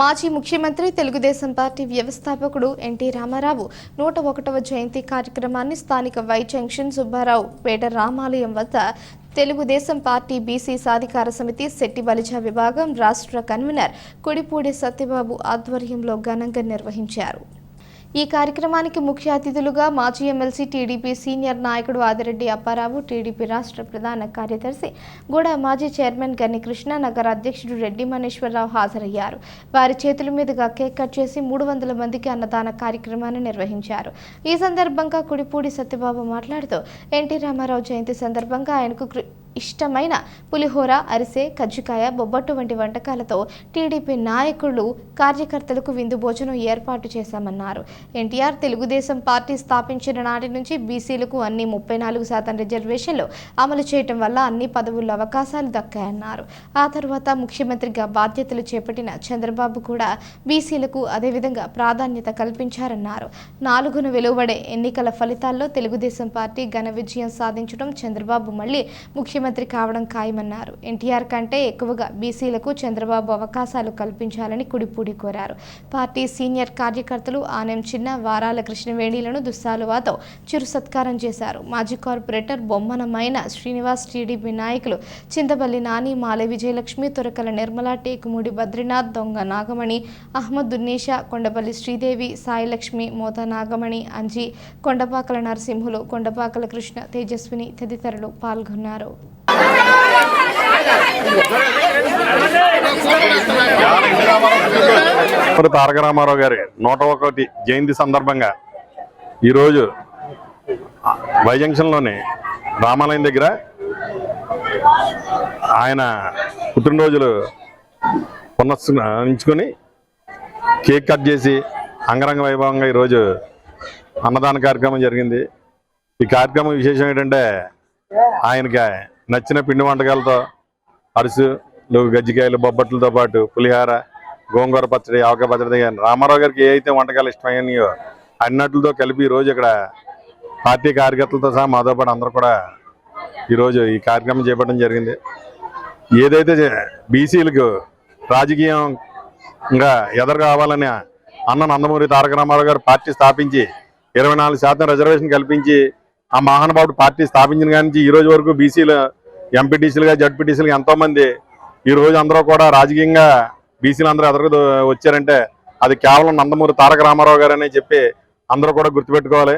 మాజీ ముఖ్యమంత్రి తెలుగుదేశం పార్టీ వ్యవస్థాపకుడు ఎన్టీ రామారావు నూట ఒకటవ జయంతి కార్యక్రమాన్ని స్థానిక వై జంక్షన్ సుబ్బారావు పేట రామాలయం వద్ద తెలుగుదేశం పార్టీ బీసీ సాధికార సమితి శెట్టి బలిజ విభాగం రాష్ట్ర కన్వీనర్ కుడిపూడి సత్యబాబు ఆధ్వర్యంలో ఘనంగా నిర్వహించారు. ఈ కార్యక్రమానికి ముఖ్య అతిథులుగా మాజీ ఎమ్మెల్సీ టీడీపీ సీనియర్ నాయకుడు ఆదిరెడ్డి అప్పారావు టీడీపీ రాష్ట్ర ప్రధాన కార్యదర్శి గూడ మాజీ చైర్మన్ గని కృష్ణ నగర అధ్యక్షుడు రెడ్డి మనేశ్వరరావు హాజరయ్యారు. వారి చేతుల మీదుగా కేక్ కట్ చేసి మూడు వందల మందికి అన్నదాన కార్యక్రమాన్ని నిర్వహించారు. ఈ సందర్భంగా కుడిపూడి సత్యబాబు మాట్లాడుతూ ఎన్టీ రామారావు జయంతి సందర్భంగా ఆయనకు ఇష్టమైన పులిహోర అరిసె కజ్జికాయ బొబ్బట్టు వంటి వంటకాలతో టీడీపీ నాయకులు కార్యకర్తలకు విందు భోజనం ఏర్పాటు చేశామన్నారు. ఎన్టీఆర్ తెలుగుదేశం పార్టీ స్థాపించిన నాటి నుంచి బీసీలకు అన్ని ముప్పై నాలుగు శాతం రిజర్వేషన్లు అమలు చేయటం వల్ల అన్ని పదవుల్లో అవకాశాలు దక్కాయన్నారు. ఆ తర్వాత ముఖ్యమంత్రిగా బాధ్యతలు చేపట్టిన చంద్రబాబు కూడా బీసీలకు అదేవిధంగా ప్రాధాన్యత కల్పించారన్నారు. నాలుగున వెలువడే ఎన్నికల ఫలితాల్లో తెలుగుదేశం పార్టీ ఘన విజయం సాధించడం చంద్రబాబు మళ్ళీ ముఖ్యమంత్రి ముఖ్యమంత్రి కావడం ఖాయమన్నారు. ఎన్టీఆర్ కంటే ఎక్కువగా బీసీలకు చంద్రబాబు అవకాశాలు కల్పించాలని కుడిపూడి కోరారు. పార్టీ సీనియర్ కార్యకర్తలు ఆనెం చిన్న వారాల కృష్ణవేణిలను దుస్సాలువాతో చిరు సత్కారం చేశారు. మాజీ కార్పొరేటర్ బొమ్మనమైన శ్రీనివాస్ టీడీపీ నాయకులు చింతపల్లి నాని మాలె విజయలక్ష్మి తురకల నిర్మల టేకుమూడి బద్రీనాథ్ దొంగ నాగమణి అహ్మద్ దున్నేషా కొండపల్లి శ్రీదేవి సాయిలక్ష్మి మోత నాగమణి అంజీ కొండపాకల నరసింహులు కొండపాకల కృష్ణ తేజస్విని తదితరులు పాల్గొన్నారు. తారక రామారావు గారి నూట ఒకటి జయంతి సందర్భంగా ఈరోజు వై జంక్షన్లోని రామాలయం దగ్గర ఆయన పుట్టినరోజులు పునస్కరించుకొని కేక్ కట్ చేసి అంగరంగ వైభవంగా ఈరోజు అన్నదాన కార్యక్రమం జరిగింది. ఈ కార్యక్రమం విశేషం ఏంటంటే ఆయనకి నచ్చిన పిండి వంటకాలతో అరుసులు గజ్జికాయలు బొబ్బట్లతో పాటు పులిహార గోంగూర పచ్చడి ఆవకాయ పచ్చడి కానీ రామారావు గారికి ఏ అయితే వంటకాలు ఇష్టమైనాయో అన్నట్లతో కలిపి ఈ రోజు ఇక్కడ పార్టీ కార్యకర్తలతో సహా మాతో పాటు అందరూ కూడా ఈరోజు ఈ కార్యక్రమం చేపట్టడం జరిగింది. ఏదైతే బీసీలకు రాజకీయంగా ఎదురు కావాలని అన్న నందమూరి తారక రామారావు గారు పార్టీ స్థాపించి ఇరవై నాలుగు శాతం రిజర్వేషన్ కల్పించి ఆ మహానుభావుడు పార్టీ స్థాపించిన కానీ ఈ రోజు వరకు బీసీలు ఎంపీటీసీలుగా జడ్పీటీసీలుగా ఎంతో మంది ఈ రోజు అందరూ కూడా రాజకీయంగా బీసీలు అందరూ ఎదురు వచ్చారంటే అది కేవలం నందమూరి తారక రామారావు గారు చెప్పి అందరూ కూడా గుర్తుపెట్టుకోవాలి.